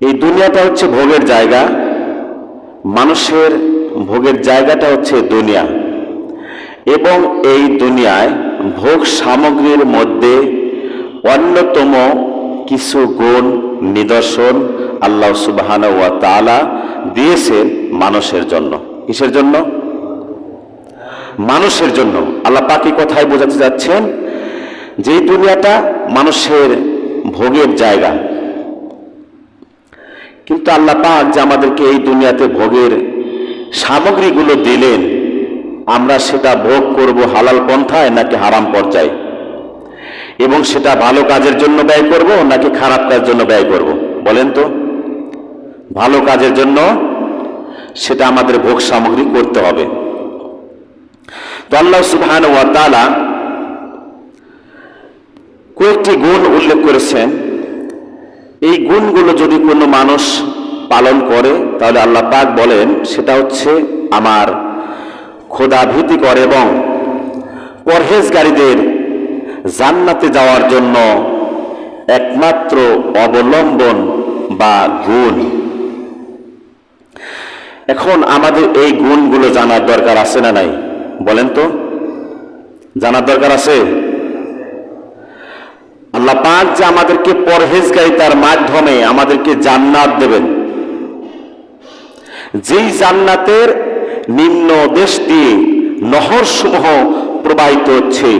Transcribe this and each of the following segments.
এই দুনিয়াটা হচ্ছে ভোগের জায়গা। মানুষের ভোগের জায়গাটা হচ্ছে দুনিয়া। এবং এই দুনিয়ায় ভোগ সামগ্রীর মধ্যে অন্যতম কিছু গুণ নিদর্শন আল্লাহ সুবাহান ওয়া তালা দিয়েছেন মানুষের জন্য। কিসের জন্য? মানুষের জন্য। আল্লাহ পাকি কথায় বোঝাতে যাচ্ছেন যে দুনিয়াটা মানুষের ভোগের জায়গা। কিন্তু আল্লাহ পাক যে আমাদেরকে এই দুনিয়াতে ভোগের সামগ্রীগুলো দিলেন, আমরা সেটা ভোগ করব হালাল পন্থায় নাকি হারাম পর্যায়ে? এবং সেটা ভালো কাজের জন্য ব্যয় করব নাকি খারাপ কাজের জন্য ব্যয় করব? বলেন তো। ভালো কাজের জন্য সেটা আমাদের ভোগ সামগ্রী করতে হবে। তো আল্লাহ সুবহান ওয়া তাআলা কয়েকটি গুণ উল্লেখ করেছেন। এই গুণগুলো যদি কোনো মানুষ পালন করে, তাহলে আল্লাহ পাক বলেন, সেটা হচ্ছে আমার খোদা ভীতি করে এবং পরহেজগারীদের জান্নাতে যাওয়ার জন্য একমাত্র অবলম্বন বা গুণ। এখন আমাদের এই গুণগুলো জানার দরকার আছে না নাই? বলেন তো। জানার দরকার আছে? আল্লাহ পাক যে আমাদেরকে পরহেজগারিতার মাধ্যমে আমাদেরকে জান্নাত দেবেন। যেই জান্নাতের নিম্ন দেশ দিয়ে নহর সমূহ প্রবাহিত হচ্ছে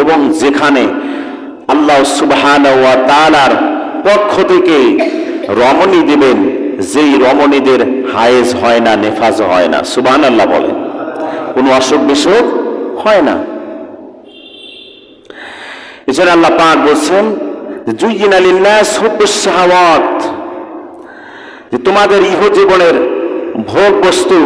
এবং যেখানে আল্লাহ সুবহান ওয়া তাআলার পক্ষ থেকে রমণী দেবেন, যেই রমণীদের হায়েজ হয় না, নেফাজ হয় না। সুবহান আল্লাহ বলেন। কোনো অসুখ বিসুখ হয় না? এছাড়া আল্লাহ পাক বলছেন জুইন আলিল্লাস হুব্বুস শাহাওয়াত যে তোমাদের ইহ জীবনের ভোগ বস্তু